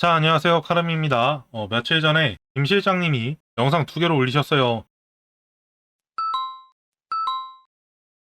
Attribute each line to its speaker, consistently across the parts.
Speaker 1: 자, 안녕하세요. 카름입니다. 어, 며칠 전에 김 실장님이 영상 두 개를 올리셨어요.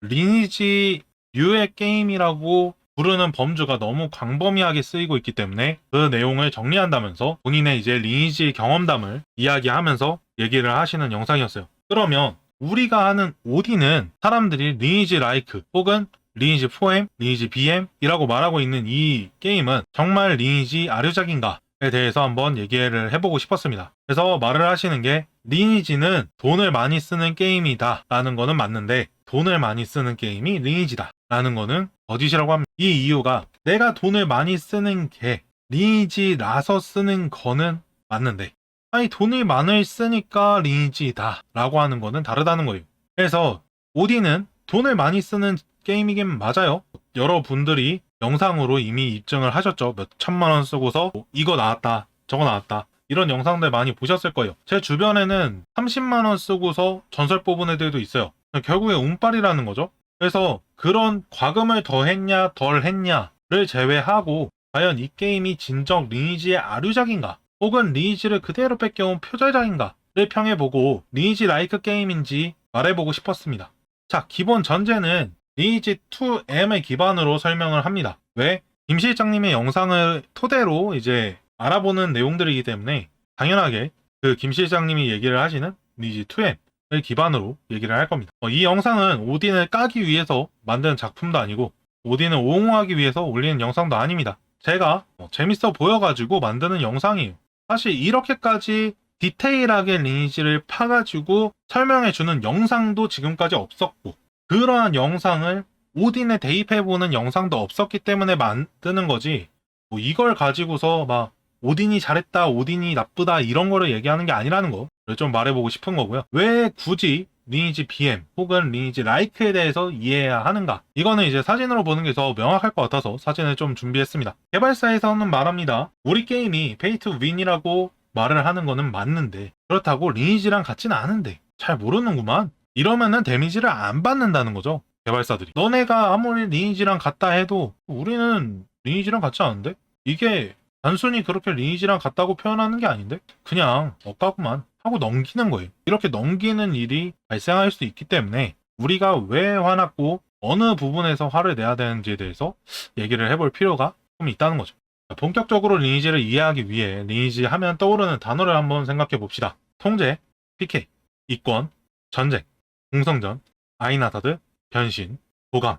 Speaker 1: 리니지 류의 게임이라고 부르는 범주가 너무 광범위하게 쓰이고 있기 때문에 그 내용을 정리한다면서 본인의 이제 리니지 경험담을 이야기하면서 얘기를 하시는 영상이었어요. 그러면 우리가 아는 오디는 사람들이 리니지 라이크 혹은 리니지 4M, 리니지 BM이라고 말하고 있는 이 게임은 정말 리니지 아류작인가에 대해서 한번 얘기를 해보고 싶었습니다. 그래서 말을 하시는 게 리니지는 돈을 많이 쓰는 게임이다 라는 거는 맞는데 돈을 많이 쓰는 게임이 리니지다 라는 거는 거짓이라고 합니다. 이 이유가 내가 돈을 많이 쓰는 게 리니지라서 쓰는 거는 맞는데 아니 돈을 많이 쓰니까 리니지다 라고 하는 거는 다르다는 거예요. 그래서 오디는 돈을 많이 쓰는 게임이긴 맞아요. 여러분들이 영상으로 이미 입증을 하셨죠. 몇 천만 원 쓰고서 뭐 이거 나왔다, 저거 나왔다. 이런 영상들 많이 보셨을 거예요. 제 주변에는 30만 원 쓰고서 전설 뽑은 애들도 있어요. 결국에 운빨이라는 거죠. 그래서 그런 과금을 더 했냐, 덜 했냐를 제외하고 과연 이 게임이 진정 리니지의 아류작인가? 혹은 리니지를 그대로 뺏겨온 표절작인가를 평해보고 리니지 라이크 게임인지 말해보고 싶었습니다. 자, 기본 전제는 리니지 2M을 기반으로 설명을 합니다. 왜? 김 실장님의 영상을 토대로 이제 알아보는 내용들이기 때문에 당연하게 그 김 실장님이 얘기를 하시는 리니지 2M을 기반으로 얘기를 할 겁니다. 어, 이 영상은 오딘을 까기 위해서 만든 작품도 아니고 오딘을 옹호하기 위해서 올리는 영상도 아닙니다. 제가 어, 재밌어 보여가지고 만드는 영상이에요. 사실 이렇게까지 디테일하게 리니지를 파가지고 설명해주는 영상도 지금까지 없었고 그러한 영상을 오딘에 대입해보는 영상도 없었기 때문에 만드는 거지. 뭐 이걸 가지고서 막 오딘이 잘했다 오딘이 나쁘다 이런 거를 얘기하는 게 아니라는 거를 좀 말해보고 싶은 거고요. 왜 굳이 리니지 BM 혹은 리니지 라이크에 대해서 이해해야 하는가? 이거는 이제 사진으로 보는 게 더 명확할 것 같아서 사진을 좀 준비했습니다. 개발사에서는 말합니다. 우리 게임이 페이 투 윈이라고 말을 하는 거는 맞는데 그렇다고 리니지랑 같지는 않은데 잘 모르는구만 이러면은 데미지를 안 받는다는 거죠 개발사들이. 너네가 아무리 리니지랑 같다 해도 우리는 리니지랑 같지 않은데? 이게 단순히 그렇게 리니지랑 같다고 표현하는 게 아닌데? 그냥 억까구만 하고 넘기는 거예요. 이렇게 넘기는 일이 발생할 수 있기 때문에 우리가 왜 화났고 어느 부분에서 화를 내야 되는지에 대해서 얘기를 해볼 필요가 좀 있다는 거죠. 본격적으로 리니지를 이해하기 위해 리니지 하면 떠오르는 단어를 한번 생각해 봅시다. 통제, PK, 이권, 전쟁, 공성전, 아이나타드, 변신, 보강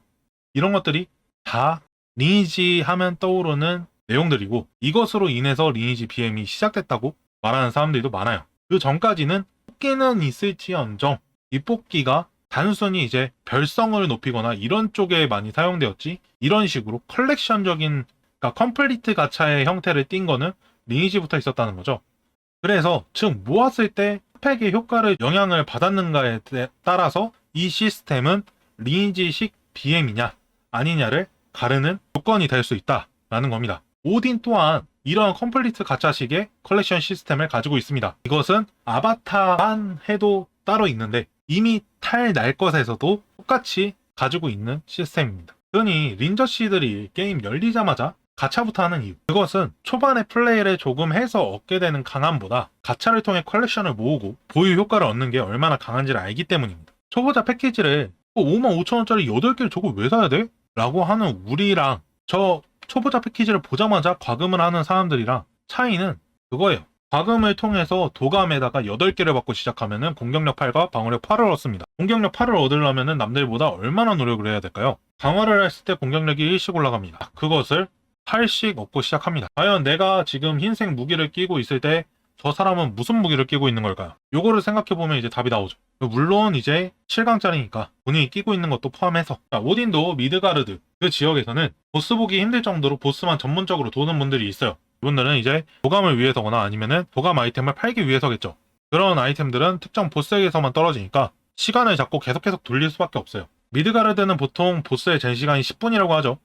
Speaker 1: 이런 것들이 다 리니지 하면 떠오르는 내용들이고 이것으로 인해서 리니지 BM이 시작됐다고 말하는 사람들도 많아요. 그 전까지는 뽑기는 있을지언정 이 뽑기가 단순히 이제 별성을 높이거나 이런 쪽에 많이 사용되었지 이런 식으로 컬렉션적인 그러니까 컴플리트 가차의 형태를 띈 거는 리니지부터 있었다는 거죠. 그래서 즉 모았을 때 스펙의 효과를 영향을 받았는가에 따라서 이 시스템은 리니지식 BM이냐 아니냐를 가르는 조건이 될 수 있다라는 겁니다. 오딘 또한 이런 컴플리트 가차식의 컬렉션 시스템을 가지고 있습니다. 이것은 아바타만 해도 따로 있는데 이미 탈날 것에서도 똑같이 가지고 있는 시스템입니다. 흔히 린저씨들이 게임 열리자마자 가차부터 하는 이유. 그것은 초반에 플레이를 조금 해서 얻게 되는 강함보다 가차를 통해 컬렉션을 모으고 보유 효과를 얻는 게 얼마나 강한지를 알기 때문입니다. 초보자 패키지를 55,000원짜리 8개를 저거 왜 사야 돼? 라고 하는 우리랑 저 초보자 패키지를 보자마자 과금을 하는 사람들이랑 차이는 그거예요. 과금을 통해서 도감에다가 8개를 받고 시작하면은 공격력 8과 방어력 8을 얻습니다. 공격력 8을 얻으려면은 남들보다 얼마나 노력을 해야 될까요? 강화를 했을 때 공격력이 1씩 올라갑니다. 그것을 8씩 얻고 시작합니다. 과연 내가 지금 흰색 무기를 끼고 있을 때 저 사람은 무슨 무기를 끼고 있는 걸까요? 요거를 생각해보면 이제 답이 나오죠. 물론 이제 7강짜리니까 본인이 끼고 있는 것도 포함해서 자, 오딘도 미드가르드 그 지역에서는 보스 보기 힘들 정도로 보스만 전문적으로 도는 분들이 있어요. 이분들은 이제 도감을 위해서거나 아니면은 도감 아이템을 팔기 위해서겠죠. 그런 아이템들은 특정 보스에게서만 떨어지니까 시간을 잡고 계속 계속 돌릴 수밖에 없어요. 미드가르드는 보통 보스의 젠 시간이 10분이라고 하죠.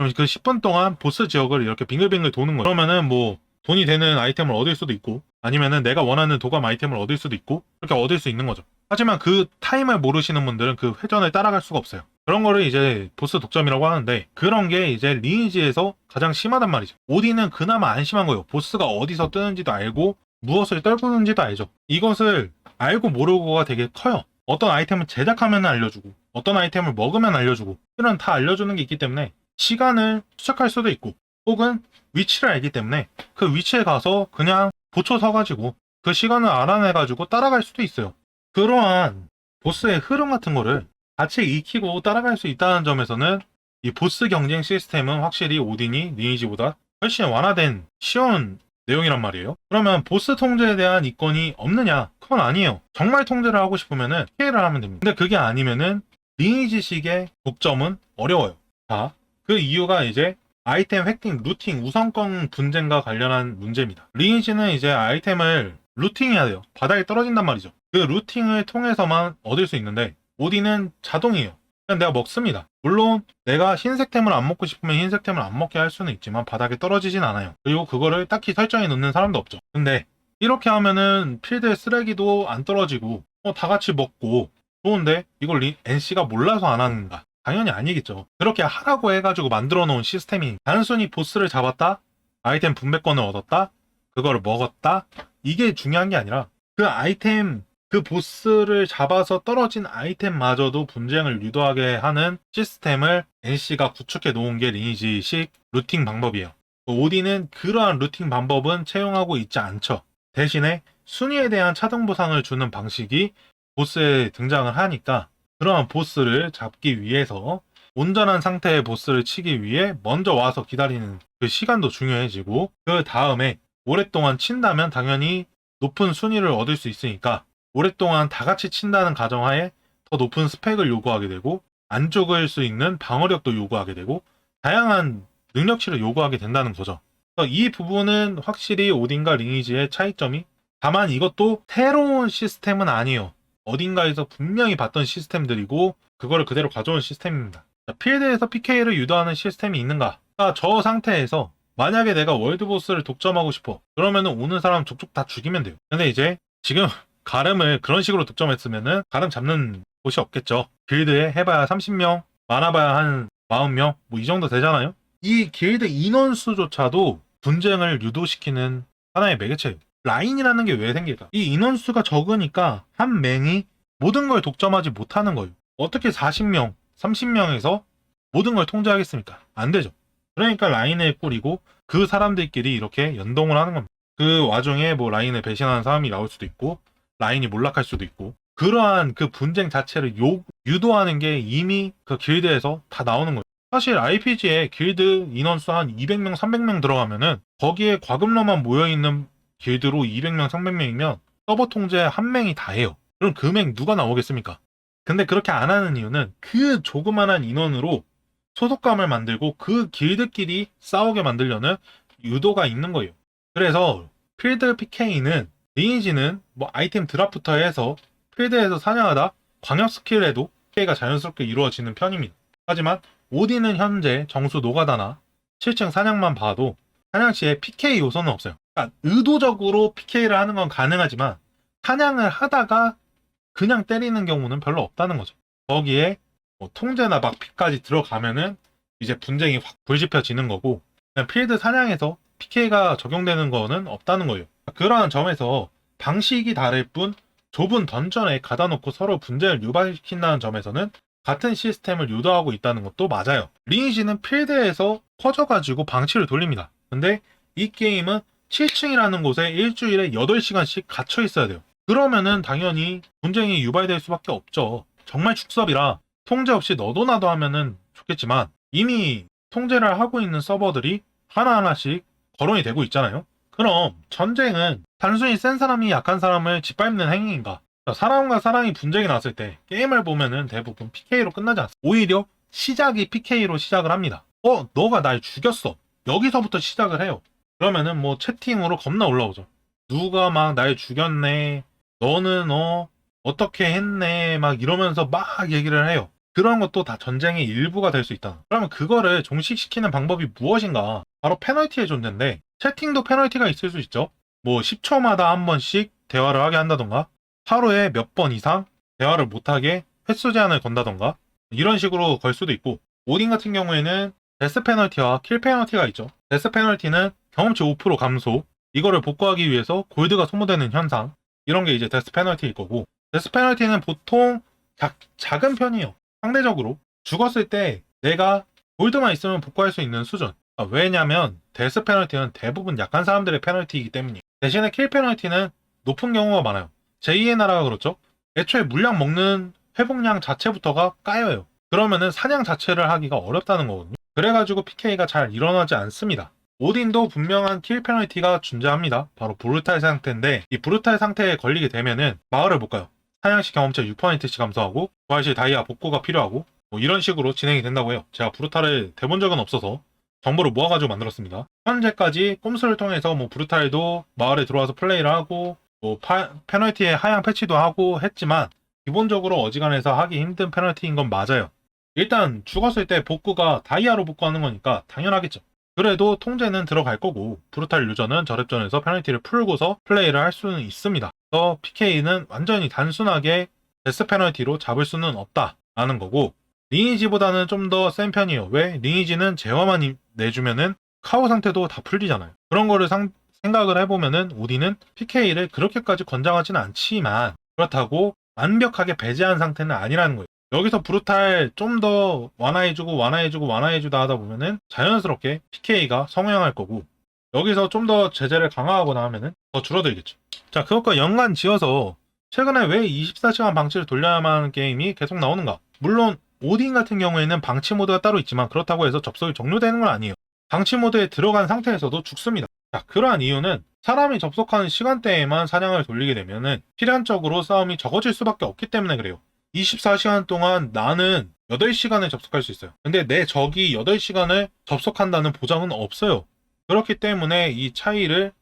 Speaker 1: 그럼 그 10분 동안 보스 지역을 이렇게 빙글빙글 도는 거예요. 그러면은 뭐 돈이 되는 아이템을 얻을 수도 있고 아니면은 내가 원하는 도감 아이템을 얻을 수도 있고 그렇게 얻을 수 있는 거죠. 하지만 그 타임을 모르시는 분들은 그 회전을 따라갈 수가 없어요. 그런 거를 이제 보스 독점이라고 하는데 그런 게 이제 리니지에서 가장 심하단 말이죠. 오디는 그나마 안 심한 거예요. 보스가 어디서 뜨는지도 알고 무엇을 떨구는지도 알죠. 이것을 알고 모르고가 되게 커요. 어떤 아이템을 제작하면 알려주고 어떤 아이템을 먹으면 알려주고 이런 다 알려주는 게 있기 때문에 시간을 추적할 수도 있고 혹은 위치를 알기 때문에 그 위치에 가서 그냥 보초 서가지고 그 시간을 알아내가지고 따라갈 수도 있어요. 그러한 보스의 흐름 같은 거를 같이 익히고 따라갈 수 있다는 점에서는 이 보스 경쟁 시스템은 확실히 오딘이 리니지보다 훨씬 완화된 쉬운 내용이란 말이에요. 그러면 보스 통제에 대한 이권이 없느냐? 그건 아니에요. 정말 통제를 하고 싶으면은 피해를 하면 됩니다. 근데 그게 아니면은 리니지식의 독점은 어려워요. 자, 그 이유가 이제 아이템 획득, 루팅, 우선권 분쟁과 관련한 문제입니다. 리니지는 이제 아이템을 루팅해야 돼요. 바닥에 떨어진단 말이죠. 그 루팅을 통해서만 얻을 수 있는데 오디는 자동이에요. 그냥 내가 먹습니다. 물론 내가 흰색템을 안 먹고 싶으면 흰색템을 안 먹게 할 수는 있지만 바닥에 떨어지진 않아요. 그리고 그거를 딱히 설정해 놓는 사람도 없죠. 근데 이렇게 하면은 필드에 쓰레기도 안 떨어지고 어, 다 같이 먹고 좋은데 이걸 리- NC가 몰라서 안 하는가? 당연히 아니겠죠. 그렇게 하라고 해가지고 만들어 놓은 시스템이 단순히 보스를 잡았다, 아이템 분배권을 얻었다, 그거를 먹었다, 이게 중요한 게 아니라 그 아이템 그 보스를 잡아서 떨어진 아이템마저도 분쟁을 유도하게 하는 시스템을 NC가 구축해 놓은 게 리니지식 루팅 방법이에요. 오디는 그러한 루팅 방법은 채용하고 있지 않죠. 대신에 순위에 대한 차등 보상을 주는 방식이 보스에 등장을 하니까 그러한 보스를 잡기 위해서 온전한 상태의 보스를 치기 위해 먼저 와서 기다리는 그 시간도 중요해지고 그 다음에 오랫동안 친다면 당연히 높은 순위를 얻을 수 있으니까 오랫동안 다 같이 친다는 가정하에 더 높은 스펙을 요구하게 되고 안 죽을 수 있는 방어력도 요구하게 되고 다양한 능력치를 요구하게 된다는 거죠. 이 부분은 확실히 오딘과 리니지의 차이점이 다만 이것도 새로운 시스템은 아니에요. 어딘가에서 분명히 봤던 시스템들이고 그거를 그대로 가져온 시스템입니다. 자, 필드에서 PK를 유도하는 시스템이 있는가? 아, 저 상태에서 만약에 내가 월드보스를 독점하고 싶어. 그러면은 오는 사람 족족 다 죽이면 돼요. 근데 이제 지금 가름을 그런 식으로 독점했으면은 가름 잡는 곳이 없겠죠. 길드에 해봐야 30명, 많아봐야 한 40명, 뭐 이 정도 되잖아요. 이 길드 인원수조차도 분쟁을 유도시키는 하나의 매개체예요. 라인이라는 게 왜 생길까? 이 인원수가 적으니까 한 맹이 모든 걸 독점하지 못하는 거예요. 어떻게 40명, 30명에서 모든 걸 통제하겠습니까? 안 되죠. 그러니까 라인을 꾸리고 그 사람들끼리 이렇게 연동을 하는 겁니다. 그 와중에 뭐 라인을 배신하는 사람이 나올 수도 있고 라인이 몰락할 수도 있고 그러한 그 분쟁 자체를 요- 유도하는 게 이미 그 길드에서 다 나오는 거예요. 사실 RPG에 길드 인원수 한 200명, 300명 들어가면은 거기에 과금러만 모여있는 길드로 200명, 300명이면 서버 통제 한 명이 다 해요. 그럼 그명 누가 나오겠습니까? 근데 그렇게 안 하는 이유는 그 조그만한 인원으로 소속감을 만들고 그 길드끼리 싸우게 만들려는 유도가 있는 거예요. 그래서 필드 PK는 리니지는 뭐 아이템 드랍부터 해서 필드에서 사냥하다 광역 스킬에도 PK가 자연스럽게 이루어지는 편입니다. 하지만 오디는 현재 정수 노가다나 7층 사냥만 봐도 사냥 시에 PK 요소는 없어요. 의도적으로 PK를 하는 건 가능하지만 사냥을 하다가 그냥 때리는 경우는 별로 없다는 거죠. 거기에 뭐 통제나 막피까지 들어가면은 이제 분쟁이 확 불지펴지는 거고 그냥 필드 사냥에서 PK가 적용되는 거는 없다는 거예요. 그러한 점에서 방식이 다를 뿐 좁은 던전에 가다 놓고 서로 분쟁을 유발시킨다는 점에서는 같은 시스템을 유도하고 있다는 것도 맞아요. 리니지는 필드에서 퍼져가지고 방치를 돌립니다. 근데 이 게임은 7층이라는 곳에 일주일에 8시간씩 갇혀 있어야 돼요. 그러면은 당연히 분쟁이 유발될 수밖에 없죠. 정말 축섭이라 통제 없이 너도 나도 하면은 좋겠지만 이미 통제를 하고 있는 서버들이 하나하나씩 거론이 되고 있잖아요. 그럼 전쟁은 단순히 센 사람이 약한 사람을 짓밟는 행위인가? 사람과 사람이 분쟁이 났을 때 게임을 보면은 대부분 PK로 끝나지 않습니다. 오히려 시작이 PK로 시작을 합니다. 어, 너가 날 죽였어. 여기서부터 시작을 해요. 그러면은 뭐 채팅으로 겁나 올라오죠. 누가 막 날 죽였네. 너는 어 어떻게 했네. 막 이러면서 막 얘기를 해요. 그런 것도 다 전쟁의 일부가 될 수 있다. 그러면 그거를 종식시키는 방법이 무엇인가? 바로 페널티의 존재인데 채팅도 페널티가 있을 수 있죠. 뭐 10초마다 한 번씩 대화를 하게 한다던가 하루에 몇 번 이상 대화를 못하게 횟수 제한을 건다던가 이런 식으로 걸 수도 있고 오딘 같은 경우에는 데스 페널티와 킬 페널티가 있죠. 데스 페널티는 경험치 5% 감소 이거를 복구하기 위해서 골드가 소모되는 현상 이런 게 이제 데스 페널티일 거고 데스 페널티는 보통 작, 작은 편이에요. 상대적으로 죽었을 때 내가 골드만 있으면 복구할 수 있는 수준. 아, 왜냐면 데스 페널티는 대부분 약한 사람들의 페널티이기 때문이에요. 대신에 킬 페널티는 높은 경우가 많아요. 제2의 나라가 그렇죠. 애초에 물량 먹는 회복량 자체부터가 까여요. 그러면은 사냥 자체를 하기가 어렵다는 거거든요. 그래가지고 PK가 잘 일어나지 않습니다. 오딘도 분명한 킬 페널티가 존재합니다. 바로 브루탈 상태인데 이 브루탈 상태에 걸리게 되면은 마을을 못 가요. 사냥시 경험치 6%씩 감소하고 부활시 다이아 복구가 필요하고 뭐 이런 식으로 진행이 된다고 해요. 제가 브루탈을 대본 적은 없어서 정보를 모아가지고 만들었습니다. 현재까지 꼼수를 통해서 뭐 브루탈도 마을에 들어와서 플레이를 하고 뭐 파- 페널티에 하향 패치도 하고 했지만 기본적으로 어지간해서 하기 힘든 페널티인 건 맞아요. 일단 죽었을 때 복구가 다이아로 복구하는 거니까 당연하겠죠. 그래도 통제는 들어갈 거고 브루탈 유저는 저랩전에서 페널티를 풀고서 플레이를 할 수는 있습니다. 그래서 PK는 완전히 단순하게 데스 페널티로 잡을 수는 없다라는 거고 리니지보다는 좀 더 센 편이에요. 왜? 리니지는 제어만 이- 내주면은 카오 상태도 다 풀리잖아요. 그런 거를 상- 생각을 해보면은 우디는 PK를 그렇게까지 권장하지는 않지만 그렇다고 완벽하게 배제한 상태는 아니라는 거예요. 여기서 브루탈 좀 더 완화해주고 완화해주고 완화해주다 하다 보면은 자연스럽게 PK가 성행할 거고 여기서 좀 더 제재를 강화하거나 하면은 더 줄어들겠죠. 자, 그것과 연관 지어서 최근에 왜 24시간 방치를 돌려야만 하는 게임이 계속 나오는가? 물론 오딘 같은 경우에는 방치 모드가 따로 있지만 그렇다고 해서 접속이 종료되는 건 아니에요. 방치 모드에 들어간 상태에서도 죽습니다. 자, 그러한 이유는 사람이 접속하는 시간대에만 사냥을 돌리게 되면은 필연적으로 싸움이 적어질 수밖에 없기 때문에 그래요. 24시간 동안 나는 8시간을 접속할 수 있어요. 근데 내 적이 8시간을 접속한다는 보장은 없어요. 그렇기 때문에 이 차이를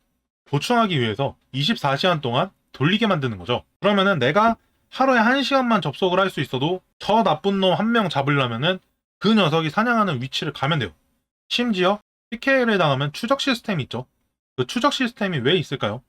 Speaker 1: 보충하기 위해서 24시간 동안 돌리게 만드는 거죠. 그러면은 내가 하루에 1시간만 접속을 할 수 있어도 저 나쁜 놈 한 명 잡으려면은 그 녀석이 사냥하는 위치를 가면 돼요. 심지어 PK를 당하면 추적 시스템이 있죠. 그 추적 시스템이 왜 있을까요?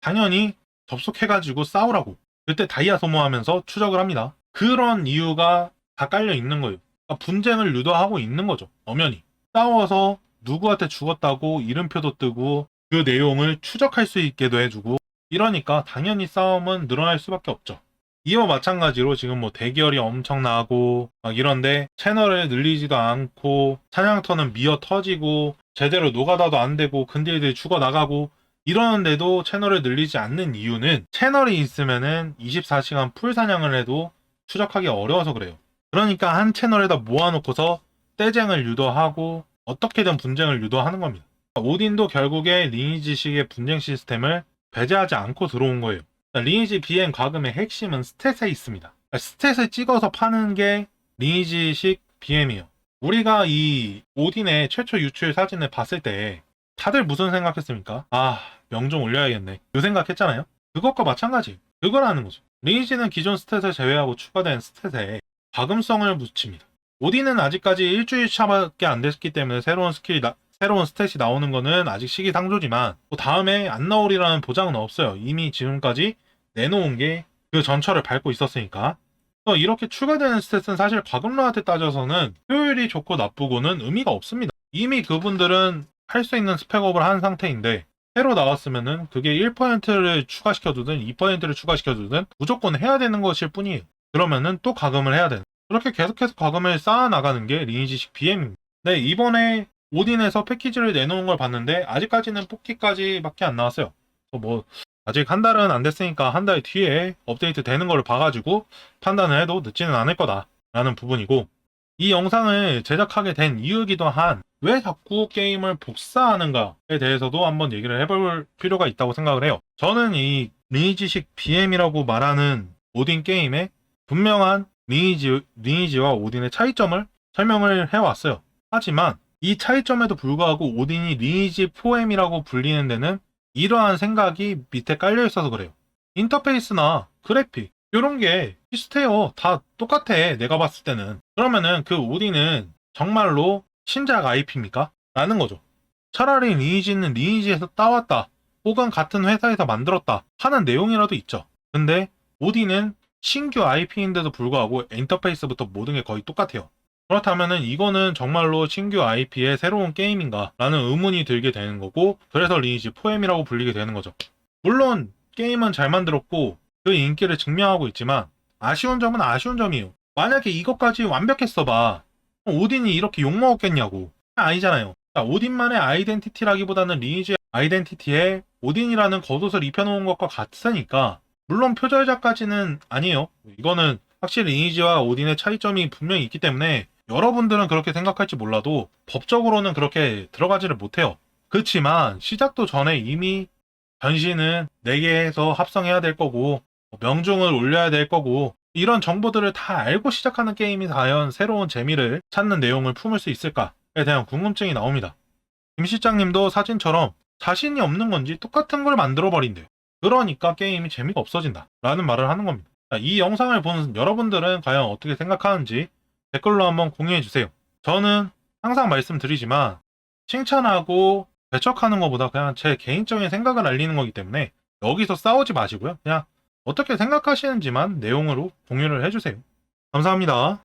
Speaker 1: 당연히 접속해가지고 싸우라고. 그때 다이아 소모하면서 추적을 합니다. 그런 이유가 다 깔려 있는 거예요. 그러니까 분쟁을 유도하고 있는 거죠. 엄연히. 싸워서 누구한테 죽었다고 이름표도 뜨고 그 내용을 추적할 수 있게도 해주고 이러니까 당연히 싸움은 늘어날 수밖에 없죠. 이와 마찬가지로 지금 뭐 대결이 엄청 나고 막 이런데 채널을 늘리지도 않고 사냥터는 미어 터지고 제대로 노가다도 안 되고 근딜들이 죽어 나가고 이러는데도 채널을 늘리지 않는 이유는 채널이 있으면은 24시간 풀 사냥을 해도 추적하기 어려워서 그래요. 그러니까 한 채널에다 모아놓고서 떼쟁을 유도하고 어떻게든 분쟁을 유도하는 겁니다. 오딘도 결국에 리니지식의 분쟁 시스템을 배제하지 않고 들어온 거예요. 리니지 비행 과금의 핵심은 스탯에 있습니다. 스탯을 찍어서 파는 게 리니지식 BM이에요. 우리가 이 오딘의 최초 유출 사진을 봤을 때 다들 무슨 생각했습니까? 아, 명 좀 올려야겠네. 그 생각했잖아요? 그것과 마찬가지. 그거라는 거죠. 리니지는 기존 스탯을 제외하고 추가된 스탯에 과금성을 붙입니다. 오딘은 아직까지 일주일 차밖에 안 됐기 때문에 새로운 스킬이 나- 새로운 스탯이 나오는 거는 아직 시기상조지만 뭐 다음에 안 나오리라는 보장은 없어요. 이미 지금까지 내놓은 게 그 전철을 밟고 있었으니까. 또 이렇게 추가되는 스탯은 사실 과금러한테 따져서는 효율이 좋고 나쁘고는 의미가 없습니다. 이미 그분들은 할 수 있는 스펙업을 한 상태인데 새로 나왔으면은 그게 1%를 추가시켜두든 2%를 추가시켜두든 무조건 해야 되는 것일 뿐이에요. 그러면은 또 과금을 해야 되는. 그렇게 계속해서 과금을 쌓아 나가는 게 리니지식 BM입니다. 네, 이번에 오딘에서 패키지를 내놓은 걸 봤는데 아직까지는 뽑기까지밖에 안 나왔어요. 뭐 아직 한 달은 안 됐으니까 한 달 뒤에 업데이트 되는 걸 봐가지고 판단을 해도 늦지는 않을 거다라는 부분이고 이 영상을 제작하게 된 이유이기도 한 왜 자꾸 게임을 복사하는가에 대해서도 한번 얘기를 해볼 필요가 있다고 생각을 해요. 저는 이 리니지식 BM이라고 말하는 오딘 게임에 분명한 리니지, 리니지와 오딘의 차이점을 설명을 해왔어요. 하지만 이 차이점에도 불구하고 오딘이 리니지 4M이라고 불리는 데는 이러한 생각이 밑에 깔려 있어서 그래요. 인터페이스나 그래픽 이런 게 비슷해요. 다 똑같아. 내가 봤을 때는. 그러면은 그 오딘은 정말로 신작 IP입니까? 라는 거죠. 차라리 리니지는 리니지에서 따왔다. 혹은 같은 회사에서 만들었다. 하는 내용이라도 있죠. 근데 오딘은 신규 IP인데도 불구하고 인터페이스부터 모든 게 거의 똑같아요. 그렇다면은 이거는 정말로 신규 IP의 새로운 게임인가? 라는 의문이 들게 되는 거고, 그래서 리니지 포엠이라고 불리게 되는 거죠. 물론, 게임은 잘 만들었고, 그 인기를 증명하고 있지만, 아쉬운 점은 아쉬운 점이에요. 만약에 이것까지 완벽했어 봐. 오딘이 이렇게 욕먹었겠냐고. 아니잖아요. 그러니까 오딘만의 아이덴티티라기보다는 리니지 아이덴티티에 오딘이라는 겉옷을 입혀놓은 것과 같으니까, 물론 표절자까지는 아니에요. 이거는 확실히 리니지와 오딘의 차이점이 분명히 있기 때문에 여러분들은 그렇게 생각할지 몰라도 법적으로는 그렇게 들어가지를 못해요. 그렇지만 시작도 전에 이미 변신은 4개에서 합성해야 될 거고 명중을 올려야 될 거고 이런 정보들을 다 알고 시작하는 게임이 과연 새로운 재미를 찾는 내용을 품을 수 있을까에 대한 궁금증이 나옵니다. 김 실장님도 사진처럼 자신이 없는 건지 똑같은 걸 만들어 버린대요. 그러니까 게임이 재미가 없어진다. 라는 말을 하는 겁니다. 자, 이 영상을 보는 여러분들은 과연 어떻게 생각하는지 댓글로 한번 공유해 주세요. 저는 항상 말씀드리지만 칭찬하고 배척하는 것보다 그냥 제 개인적인 생각을 알리는 거기 때문에 여기서 싸우지 마시고요. 그냥 어떻게 생각하시는지만 내용으로 공유를 해주세요. 감사합니다.